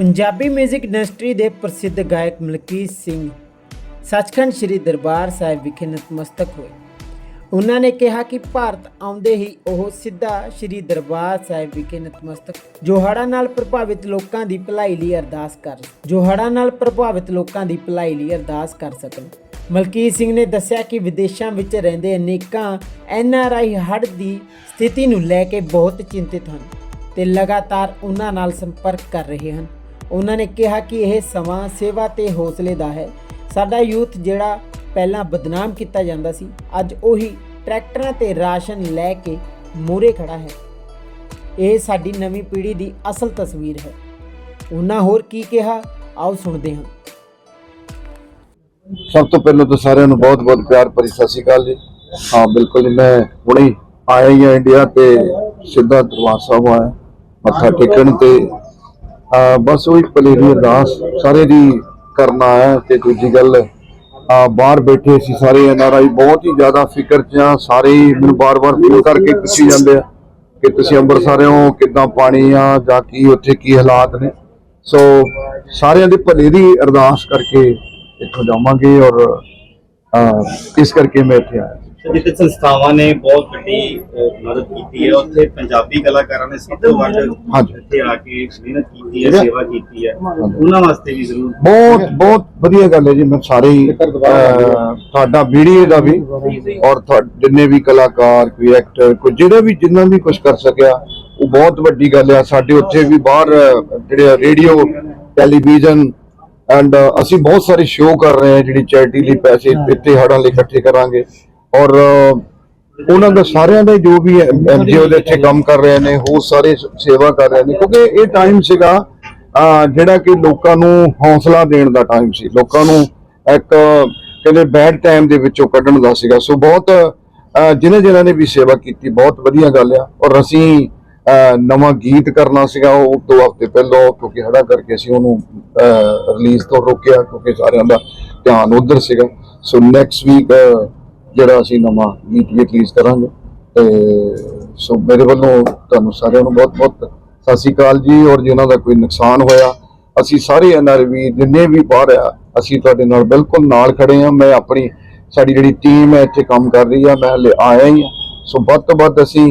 Punjabi 뮤직 industry ਦੇ ਪ੍ਰਸਿੱਧ ਗਾਇਕ ਮਲਕੀਤ ਸਿੰਘ ਸੱਚਖੰਡ ਸ੍ਰੀ ਦਰਬਾਰ ਸਾਹਿਬ ਵਿਖੇ ਨਤਮਸਤਕ ਹੋਏ। ਉਹਨਾਂ ਨੇ ਕਿਹਾ ਕਿ ਭਾਰਤ ਆਉਂਦੇ ਹੀ ਉਹ ਸਿੱਧਾ ਸ੍ਰੀ ਦਰਬਾਰ ਸਾਹਿਬ ਵਿਖੇ ਨਤਮਸਤਕ ਜੋ ਹੜ੍ਹਾਂ ਨਾਲ ਪ੍ਰਭਾਵਿਤ ਲੋਕਾਂ ਦੀ ਭਲਾਈ ਲਈ ਅਰਦਾਸ ਕਰ ਜੋ ਹੜ੍ਹਾਂ ਨਾਲ ਪ੍ਰਭਾਵਿਤ ਲੋਕਾਂ ਦੀ ਭਲਾਈ ਲਈ ਅਰਦਾਸ ਕਰ ਸਕਣ। ਮਲਕੀਤ ਸਿੰਘ ਨੇ ਦੱਸਿਆ ਕਿ ਵਿਦੇਸ਼ਾਂ ਵਿੱਚ ਰਹਿੰਦੇ ਅਨੇਕਾਂ ਐੱਨ ਆਰ ਆਈ ਹੜ੍ਹ ਦੀ ਸਥਿਤੀ ਨੂੰ ਲੈ ਕੇ ਬਹੁਤ ਚਿੰਤਿਤ ਹਨ ਤੇ ਲਗਾਤਾਰ ਉਹਨਾਂ ਨਾਲ ਸੰਪਰਕ ਕਰ ਰਹੇ ਹਨ। ਉਹਨਾਂ ਨੇ ਕਿਹਾ ਕਿ ਇਹ ਸਮਾਂ ਸੇਵਾ ਤੇ ਹੌਸਲੇ ਦਾ ਹੈ। ਸਾਡਾ ਯੂਥ ਜਿਹੜਾ ਪਹਿਲਾਂ ਬਦਨਾਮ ਕੀਤਾ ਜਾਂਦਾ ਸੀ, ਅੱਜ ਉਹੀ ਟਰੈਕਟਰਾਂ ਤੇ ਰਾਸ਼ਨ ਲੈ ਕੇ ਮੂਰੇ ਖੜਾ ਹੈ। ਇਹ ਸਾਡੀ ਨਵੀਂ ਪੀੜ੍ਹੀ ਦੀ ਅਸਲ ਤਸਵੀਰ ਹੈ। ਉਹਨਾਂ ਹੋਰ ਕੀ ਕਿਹਾ? ਆਓ ਸੁਣਦੇ ਹਾਂ। ਸਭ ਤੋਂ ਪਹਿਲਾਂ ਤਾਂ ਸਾਰਿਆਂ ਨੂੰ ਬਹੁਤ-ਬਹੁਤ ਪਿਆਰ ਭਰੀ ਸਤਿ ਸ਼੍ਰੀ ਅਕਾਲ ਜੀ। ਹਾਂ, ਬਿਲਕੁਲ ਜੀ, ਮੈਂ ਹੁਣੇ ਆਇਆ ਹੀ ਹਾਂ ਇੰਡੀਆ ਤੇ ਸਿੱਧਾ ਦਰਬਾਰ ਸਾਹਿਬ ਆਇਆ। ਮੱਥਾ ਟੇਕਣ ਤੇ ਬਸ ਉਹੀ ਪਲੇਰੀ ਅਰਦਾਸ, ਸਾਰੇ ਦੀ ਕਰਨਾ ਹੈ ਤੇ ਦੂਜੀ ਗੱਲ ਬਾਹਰ ਬੈਠੇ ਸੀ ਸਾਰੇ ਐਨਆਰਆਈ ਬਹੁਤ ਹੀ ਜ਼ਿਆਦਾ ਫਿਕਰ ਚ ਆ, ਸਾਰੇ ਮੈਨੂੰ ਬਾਰ-ਬਾਰ ਫੋਨ ਕਰਕੇ ਪੁੱਛੀ ਜਾਂਦੇ ਆ ਕਿ ਤੁਸੀਂ ਅੰਮ੍ਰਿਤਸਰ ਹੋ, ਕਿੱਦਾਂ ਪਾਣੀ ਆ, ਜਾਂ ਕੀ ਉੱਥੇ ਕੀ ਹਾਲਾਤ ਨੇ। ਸੋ ਸਾਰਿਆਂ ਦੇ ਭਲੇ ਦੀ ਅਰਦਾਸ ਕਰਕੇ ਇੱਥੋਂ ਜਾਵਾਂਗੇ ਔਰ ਇਸ ਕਰਕੇ ਮੈਂ ਇੱਥੇ ਆਇਆ। ਜਿੱਥੇ ਸੰਸਥਾਵਾਂ ਨੇ ਬਹੁਤ ਵੱਡੀ ਮਦਦ ਕੀਤੀ ਹੈ ਉੱਥੇ ਪੰਜਾਬੀ ਕਲਾਕਾਰਾਂ ਨੇ ਸਭ ਤੋਂ ਵੱਧ। ਇੱਥੇ ਆ ਕੇ ਮਿਹਨਤ ਕੀਤੀ ਹੈ ਸੇਵਾ ਕੀਤੀ ਹੈ। ਉਹਨਾਂ ਵਾਸਤੇ ਵੀ ਜ਼ਰੂਰ ਬਹੁਤ ਬਹੁਤ ਵਧੀਆ ਗੱਲ ਹੈ ਜੀ ਮੈਂ ਸਾਰੇ ਤੁਹਾਡਾ ਵੀਡੀਓ ਦਾ ਵੀ ਔਰ ਜਿੰਨੇ ਵੀ ਕਲਾਕਾਰ ਕੋਈ ਐਕਟਰ ਕੋਈ ਜਿਹੜੇ ਵੀ ਜਿੰਨਾ ਵੀ ਕੁਝ ਕਰ ਸਕਿਆ ਉਹ ਬਹੁਤ ਵੱਡੀ ਗੱਲ ਹੈ। ਸਾਡੇ ਉੱਥੇ ਵੀ ਬਾਹਰ ਜਿਹੜੇ ਰੇਡੀਓ ਟੈਲੀਵਿਜ਼ਨ ਐਂਡ ਅਸੀਂ ਬਹੁਤ ਸਾਰੇ ਸ਼ੋਅ ਕਰ ਰਹੇ ਹਾਂ ਜਿਹੜੀ ਚੈਰਿਟੀ ਲਈ ਪੈਸੇ ਇੱਥੇ ਹੜਾਂ ਲਈ ਇਕੱਠੇ ਕਰਾਂਗੇ। ਔਰ ਉਹਨਾਂ ਦਾ ਸਾਰਿਆਂ ਦਾ ਜੋ ਵੀ ਐਨਜੀਓ ਦੇ ਇੱਥੇ ਕੰਮ ਕਰ ਰਹੇ ਨੇ ਹੋਰ ਸਾਰੇ ਸੇਵਾ ਕਰ ਰਹੇ ਨੇ ਕਿਉਂਕਿ ਇਹ ਟਾਈਮ ਸੀਗਾ ਜਿਹੜਾ ਕਿ ਲੋਕਾਂ ਨੂੰ ਹੌਸਲਾ ਦੇਣ ਦਾ ਟਾਈਮ ਸੀ। ਲੋਕਾਂ ਨੂੰ ਇੱਕ ਕਹਿੰਦੇ ਬੈਡ ਟਾਈਮ ਦੇ ਵਿੱਚੋਂ ਕੱਢਣ ਦਾ ਸੀਗਾ। ਸੋ ਬਹੁਤ ਅਹ, ਜਿਨ੍ਹਾਂ ਜਿਨ੍ਹਾਂ ਨੇ ਵੀ ਸੇਵਾ ਕੀਤੀ ਬਹੁਤ ਵਧੀਆ ਗੱਲ ਆ। ਔਰ ਅਸੀਂ ਅਹ, ਨਵਾਂ ਗੀਤ ਕਰਨਾ ਸੀਗਾ ਉਹ ਦੋ ਹਫ਼ਤੇ ਪਹਿਲਾਂ ਕਿਉਂਕਿ ਹੜਾ ਕਰਕੇ ਅਸੀਂ ਉਹਨੂੰ ਰਿਲੀਜ਼ ਤੋਂ ਰੋਕਿਆ ਕਿਉਂਕਿ ਸਾਰਿਆਂ ਦਾ ਧਿਆਨ ਉਧਰ ਸੀਗਾ। ਸੋ ਨੈਕਸਟ ਵੀਕ ਜਿਹੜਾ ਅਸੀਂ ਨਵਾਂ ਗੀਤ ਵੀ ਰਿਲੀਜ਼ ਕਰਾਂਗੇ। ਤੇ ਸੋ ਮੇਰੇ ਵੱਲੋਂ ਤੁਹਾਨੂੰ ਸਾਰਿਆਂ ਨੂੰ ਬਹੁਤ ਬਹੁਤ ਸਤਿ ਸ਼੍ਰੀ ਅਕਾਲ ਜੀ। ਔਰ ਜਿਨ੍ਹਾਂ ਦਾ ਕੋਈ ਨੁਕਸਾਨ ਹੋਇਆ ਅਸੀਂ ਸਾਰੇ ਐਨਆਰਵੀ ਜਿੰਨੇ ਵੀ ਬਾਹਰ ਆ ਅਸੀਂ ਤੁਹਾਡੇ ਨਾਲ ਬਿਲਕੁਲ ਨਾਲ ਖੜੇ ਆ ਮੈਂ ਆਪਣੀ ਸਾਡੀ ਜਿਹੜੀ ਟੀਮ ਹੈ ਇੱਥੇ ਕੰਮ ਕਰ ਰਹੀ ਆ। ਮੈਂ ਹਲੇ ਆਇਆ ਹੀ ਆ ਸੋ ਵੱਧ ਤੋਂ ਵੱਧ ਅਸੀਂ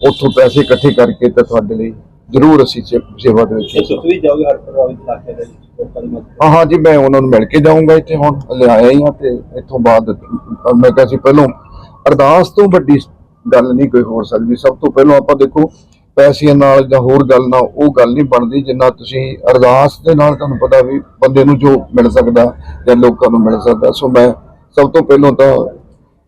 ਉੱਥੋਂ ਪੈਸੇ ਇਕੱਠੇ ਕਰਕੇ ਤੇ ਤੁਹਾਡੇ ਲਈ ਜ਼ਰੂਰ ਅਸੀਂ ਸੇਵਾ ਦੇ ਵਿੱਚ ਤੁਸੀਂ ਵੀ ਜਾਓਗੇ ਹਰ ਪ੍ਰਭਾਵਿਤ ਇਲਾਕੇ ਦੇ ਮਦਦ ਹਾਂ ਹਾਂ ਜੀ ਮੈਂ ਉਹਨਾਂ ਨੂੰ ਮਿਲ ਕੇ ਜਾਊਂਗਾ ਇੱਥੇ ਹੁਣ। ਹਲੇ ਆਇਆ ਹੀ ਹਾਂ ਤੇ ਇੱਥੋਂ ਬਾਅਦ ਔਰ ਮੈਂ ਕਿਹਾ ਸੀ ਪਹਿਲੋਂ, ਅਰਦਾਸ ਤੋਂ ਵੱਡੀ ਗੱਲ ਨਹੀਂ ਕੋਈ ਹੋ ਸਕਦੀ। ਸਭ ਤੋਂ ਪਹਿਲਾਂ ਆਪਾਂ ਦੇਖੋ, ਪੈਸਿਆਂ ਨਾਲ ਜਾਂ ਹੋਰ ਗੱਲ ਨਾਲ ਉਹ ਗੱਲ ਨਹੀਂ ਬਣਦੀ ਜਿੰਨਾ ਤੁਸੀਂ ਅਰਦਾਸ ਦੇ ਨਾਲ ਤੁਹਾਨੂੰ ਪਤਾ ਵੀ ਬੰਦੇ ਨੂੰ ਜੋ ਮਿਲ ਸਕਦਾ ਜਾਂ ਲੋਕਾਂ ਨੂੰ ਮਿਲ ਸਕਦਾ। ਸੋ ਮੈਂ ਸਭ ਤੋਂ ਪਹਿਲਾਂ ਤਾਂ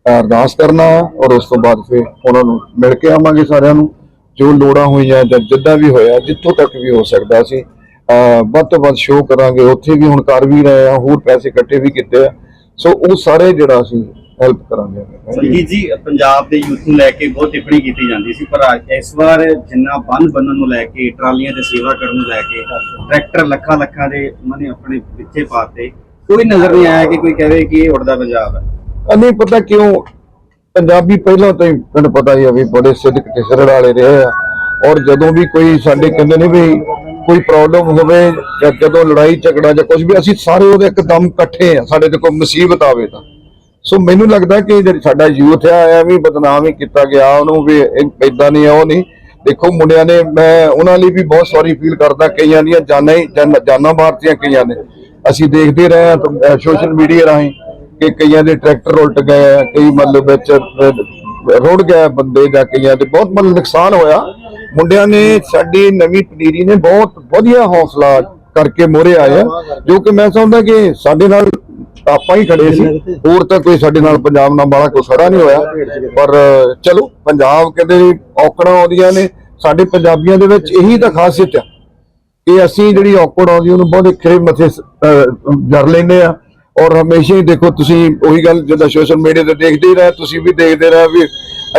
ਅਰਦਾਸ ਕਰਨਾ ਔਰ ਉਸ ਤੋਂ ਬਾਅਦ ਫਿਰ ਉਹਨਾਂ ਨੂੰ ਮਿਲ ਕੇ ਆਵਾਂਗੇ ਸਾਰਿਆਂ ਨੂੰ। ਜੋ ਲੋੜਾਂ ਹੋਈਆਂ ਜਾਂ ਜਿੱਦਾਂ ਵੀ ਹੋਇਆ, ਜਿੱਥੋਂ ਤੱਕ ਵੀ ਹੋ ਸਕਦਾ ਸੀ, ਅਹ ਵੱਧ ਤੋਂ ਵੱਧ ਸ਼ੋਅ ਕਰਾਂਗੇ। ਉੱਥੇ ਵੀ ਹੁਣ ਕਰ ਵੀ ਰਹੇ ਆ ਹੋਰ ਪੈਸੇ ਇਕੱਠੇ ਵੀ ਕੀਤੇ ਆ। ਸੋ ਉਹ ਸਾਰੇ ਜਿਹੜਾ ਅਸੀਂ ਹੈਲਪ ਕਰਾਂਗੇ। ਸੰਜੀਤ ਜੀ ਪੰਜਾਬ ਦੇ ਯੂਥ ਨੂੰ ਲੈ ਕੇ ਬਹੁਤ ਟਿੱਪਣੀ ਕੀਤੀ ਜਾਂਦੀ ਸੀ ਪਰ ਇਸ ਵਾਰ ਜਿੰਨਾ ਬੰਨ ਬੰਨਣ ਨੂੰ ਲੈ ਕੇ ਟਰਾਲੀਆਂ ਤੇ ਸੇਵਾ ਕਰਨ ਨੂੰ ਲੈ ਕੇ ਟਰੈਕਟਰ ਲੱਖਾਂ ਲੱਖਾਂ ਦੇ ਉਹਨਾਂ ਨੇ ਆਪਣੇ ਪਿੱਛੇ ਪਾਤੇ ਕੋਈ ਨਜ਼ਰ ਨਹੀਂ ਆਇਆ ਕਿ ਕੋਈ ਕਹੇ ਕਿ ਇਹ ਉੜਦਾ ਪੰਜਾਬ ਹੈ। ਨਹੀਂ ਪਤਾ ਕਿਉਂ ਪੰਜਾਬੀ ਪਹਿਲਾਂ ਤੋਂ ਹੀ ਤੁਹਾਨੂੰ ਪਤਾ ਹੀ ਆ ਵੀ ਬੜੇ ਸਿੱਧਕ ਤੇ ਸਿਰੜ ਵਾਲੇ ਰਹੇ ਆ। ਔਰ ਜਦੋਂ ਵੀ ਕੋਈ ਸਾਡੇ ਕਹਿੰਦੇ ਨੇ ਵੀ ਕੋਈ ਪ੍ਰੋਬਲਮ ਹੋਵੇ ਜਾਂ ਜਦੋਂ ਲੜਾਈ ਝਗੜਾ ਜਾਂ ਕੁਝ ਵੀ ਅਸੀਂ ਸਾਰੇ ਉਹਦੇ ਇੱਕਦਮ ਇਕੱਠੇ ਆ ਸਾਡੇ ਤੇ ਕੋਈ ਮੁਸੀਬਤ ਆਵੇ ਤਾਂ। ਸੋ ਮੈਨੂੰ ਲੱਗਦਾ ਕਿ ਜਿਹੜੀ ਸਾਡਾ ਯੂਥ ਆ ਐਵੇਂ ਬਦਨਾਮ ਹੀ ਕੀਤਾ ਗਿਆ ਉਹਨੂੰ ਵੀ ਇਦਾਂ ਨਹੀਂ ਆ ਉਹ ਨਹੀਂ। ਦੇਖੋ ਮੁੰਡਿਆਂ ਨੇ ਮੈਂ ਉਹਨਾਂ ਲਈ ਵੀ ਬਹੁਤ ਸੌਰੀ ਫੀਲ ਕਰਦਾ ਕਈਆਂ ਦੀਆਂ ਜਾਨਾਂ ਹੀ ਜਾਨਾਂ ਮਾਰਤੀਆਂ ਕਈਆਂ ਨੇ। ਅਸੀਂ ਦੇਖਦੇ ਰਹੇ ਆ ਸੋਸ਼ਲ ਮੀਡੀਆ ਰਾਹੀਂ ਕਿ ਕਈਆਂ ਦੇ ਟਰੈਕਟਰ ਉਲਟ ਗਏ ਆ, ਕਈ ਮਤਲਬ ਵਿੱਚ ਅਹ, ਰੁੜ ਗਏ ਬੰਦੇ ਜਾਂ ਕਈਆਂ ਦੇ। ਬਹੁਤ ਮਤਲਬ ਨੁਕਸਾਨ ਹੋਇਆ। ਮੁੰਡਿਆਂ ਨੇ ਸਾਡੀ ਨਵੀਂ ਪਨੀਰੀ ਨੇ ਬਹੁਤ ਵਧੀਆ ਹੌਸਲਾ ਕਰਕੇ ਮੋਰੇ ਆਏ ਜੋ ਕਿ ਮੈਂ ਸਮਝਦਾ ਕਿ ਸਾਡੇ ਨਾਲ ਆਪਾਂ ਹੀ ਖੜੇ ਸੀ। ਹੋਰ ਤਾਂ ਕੋਈ ਸਾਡੇ ਨਾਲ ਪੰਜਾਬ ਨਾਲ ਬਾਲਾ ਕੋਈ ਖੜਾ ਨਹੀਂ ਹੋਇਆ। ਪਰ ਚਲੋ ਪੰਜਾਬ ਕਹਿੰਦੇ ਔਕੜਾਂ ਆਉਂਦੀਆਂ ਨੇ। ਸਾਡੇ ਪੰਜਾਬੀਆਂ ਦੇ ਵਿੱਚ ਇਹੀ ਤਾਂ ਖਾਸੀਅਤ ਆ ਕਿ ਅਸੀਂ ਜਿਹੜੀ ਔਕੜ ਆਉਂਦੀ ਉਹਨੂੰ ਬਹੁਤ ਖਰੇ ਮੱਥੇ ਜਰ ਲੈਂਦੇ ਆ। ਔਰ ਹਮੇਸ਼ਾ ਹੀ ਦੇਖੋ ਤੁਸੀਂ ਉਹੀ ਗੱਲ ਜਿੱਦਾਂ ਸੋਸ਼ਲ ਮੀਡੀਆ ਤੇ ਦੇਖਦੇ ਹੀ ਰਹੇ ਤੁਸੀਂ ਵੀ ਦੇਖਦੇ ਰਹੇ ਵੀ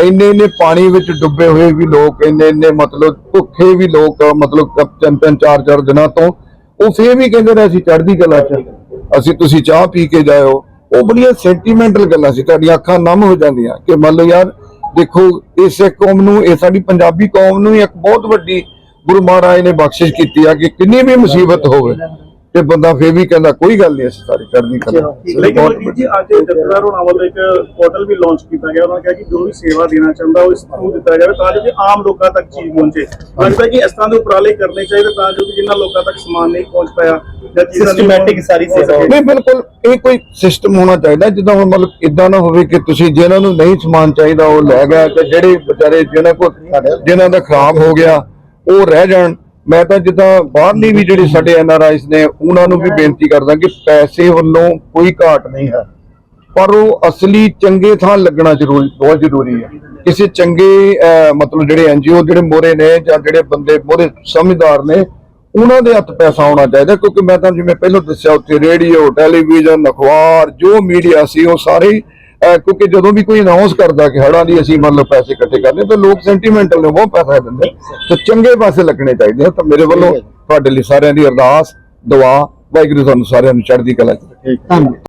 ਇੰਨੇ ਇੰਨੇ ਪਾਣੀ ਵਿੱਚ ਡੁੱਬੇ ਹੋਏ ਵੀ ਲੋਕ ਇੰਨੇ ਇੰਨੇ ਮਤਲਬ ਭੁੱਖੇ ਵੀ ਲੋਕ ਮਤਲਬ ਤਿੰਨ ਤਿੰਨ ਚਾਰ ਚਾਰ ਦਿਨਾਂ ਤੋਂ। ਉਹ ਫੇਰ ਵੀ ਕਹਿੰਦੇ ਰਹੇ ਅਸੀਂ ਚੜ੍ਹਦੀ ਕਲਾ ਚ। ਅਸੀਂ ਤੁਸੀਂ ਚਾਹ ਪੀ ਕੇ ਜਾਇਓ। ਉਹ ਬੜੀਆਂ ਸੈਂਟੀਮੈਂਟਲ ਗੱਲਾਂ ਸੀ, ਤੁਹਾਡੀਆਂ ਅੱਖਾਂ ਨਮ ਹੋ ਜਾਂਦੀਆਂ ਕਿ ਮੰਨ ਲਓ ਯਾਰ ਦੇਖੋ, ਇਸ ਕੌਮ ਨੂੰ, ਇਹ ਸਾਡੀ ਪੰਜਾਬੀ ਕੌਮ ਨੂੰ ਇੱਕ ਬਹੁਤ ਵੱਡੀ ਗੁਰੂ ਮਹਾਰਾਜ ਨੇ ਬਖਸ਼ਿਸ਼ ਕੀਤੀ ਆ ਕਿ ਕਿੰਨੀ ਵੀ ਮੁਸੀਬਤ ਹੋਵੇ। ਤੇ ਬੰਦਾ ਫੇਰ ਵੀ ਕਹਿੰਦਾ ਕੋਈ ਗੱਲ ਨਹੀਂ ਅਸੀਂ ਸਾਰੀ ਚੜ੍ਹਦੀ ਕਲਾ ਲੇਕਿਨ ਜੀ ਅੱਜ ਜਥੇਦਾਰ ਹੋਣਾ ਵੱਲੋਂ ਇੱਕ ਪੋਰਟਲ ਵੀ ਲਾਂਚ ਕੀਤਾ ਗਿਆ ਉਹਨਾਂ ਨੇ ਕਿਹਾ ਕਿ ਜੋ ਵੀ ਸੇਵਾ ਦੇਣਾ ਚਾਹੁੰਦਾ ਉਹ ਇਸ ਨੂੰ ਦਿੱਤਾ ਜਾਵੇ ਤਾਂ ਜੋ ਕਿ ਆਮ ਲੋਕਾਂ ਤੱਕ ਚੀਜ਼ ਪਹੁੰਚੇ। ਲੱਗਦਾ ਕਿ ਇਸ ਤਰ੍ਹਾਂ ਦੇ ਉਪਰਾਲੇ ਕਰਨੇ ਚਾਹੀਦੇ ਤਾਂ ਜੋ ਕਿ ਜਿਨ੍ਹਾਂ ਲੋਕਾਂ ਤੱਕ ਸਮਾਨ ਨਹੀਂ ਪਹੁੰਚ ਪਾਇਆ ਜਾਂ ਚੀਜ਼ਾਂ ਨਹੀਂ Systematic ਸਾਰੀ ਸੇਵਾ। ਨਹੀਂ ਬਿਲਕੁਲ ਇਹ ਕੋਈ ਸਿਸਟਮ ਹੋਣਾ ਚਾਹੀਦਾ ਜਿੱਦਾਂ ਹੁਣ ਮਤਲਬ ਇਦਾਂ ਨਾ ਹੋਵੇ ਕਿ ਤੁਸੀਂ ਜਿਹਨਾਂ ਨੂੰ ਨਹੀਂ ਸਮਾਨ ਚਾਹੀਦਾ ਉਹ ਲੈ ਗਿਆ ਤੇ ਜਿਹੜੇ ਵਿਚਾਰੇ ਜਿਹਨਾਂ ਕੋਲ ਜਿਨ੍ਹਾਂ ਦਾ ਖਰਾਬ ਹੋ ਗਿਆ ਉਹ ਰਹਿ ਜਾਣ। ਮੈਂ ਤਾਂ ਜਿੱਦਾਂ ਬਾਹਰਲੀ ਵੀ ਜਿਹੜੇ ਸਾਡੇ ਐਨ ਆਰ ਆਈਸ ਨੇ, ਉਹਨਾਂ ਨੂੰ ਵੀ ਬੇਨਤੀ ਕਰਦਾ ਕਿ ਪੈਸੇ ਵੱਲੋਂ ਕੋਈ ਘਾਟ ਨਹੀਂ ਹੈ। ਪਰ ਉਹ ਅਸਲੀ ਚੰਗੇ ਥਾਂ ਲੱਗਣਾ ਜ਼ਰੂਰੀ, ਬਹੁਤ ਜ਼ਰੂਰੀ ਹੈ। ਕਿਸੇ ਚੰਗੇ ਮਤਲਬ ਜਿਹੜੇ ਐਨ ਐਨਜੀਓ ਜਿਹੜੇ ਮੋਰੇ ਨੇ ਜਾਂ ਜਿਹੜੇ ਬੰਦੇ ਮੋਰੇ ਸਮਝਦਾਰ ਨੇ, ਉਹਨਾਂ ਦੇ ਹੱਥ ਪੈਸਾ ਆਉਣਾ ਚਾਹੀਦਾ। ਕਿਉਂਕਿ ਮੈਂ ਤਾਂ ਜਿਵੇਂ ਪਹਿਲਾਂ ਦੱਸਿਆ, ਉੱਥੇ ਰੇਡੀਓ, ਟੈਲੀਵਿਜ਼ਨ, ਅਖਬਾਰ, ਜੋ ਮੀਡੀਆ ਸੀ, ਉਹ ਸਾਰੇ ਕਿਉਂਕਿ ਜਦੋਂ ਵੀ ਕੋਈ ਅਨਾਉਂਸ ਕਰਦਾ ਕਿ ਹੜਾਂ ਦੀ ਅਸੀਂ ਮਤਲਬ ਪੈਸੇ ਇਕੱਠੇ ਕਰਨੇ ਤਾਂ ਲੋਕ ਸੈਂਟੀਮੈਂਟਲ ਨੇ ਬਹੁਤ ਪੈਸਾ ਦਿੰਦੇ ਤੇ ਚੰਗੇ ਪਾਸੇ ਲੱਗਣੇ ਚਾਹੀਦੇ ਤਾਂ ਮੇਰੇ ਵੱਲੋਂ ਤੁਹਾਡੇ ਲਈ ਸਾਰਿਆਂ ਦੀ ਅਰਦਾਸ ਦੁਆ ਵਾਹਿਗੁਰੂ ਤੁਹਾਨੂੰ ਸਾਰਿਆਂ ਨੂੰ ਚੜ੍ਹਦੀ ਕਲਾ ਚ ਰੱਖੇ। ਧੰਨਵਾਦ।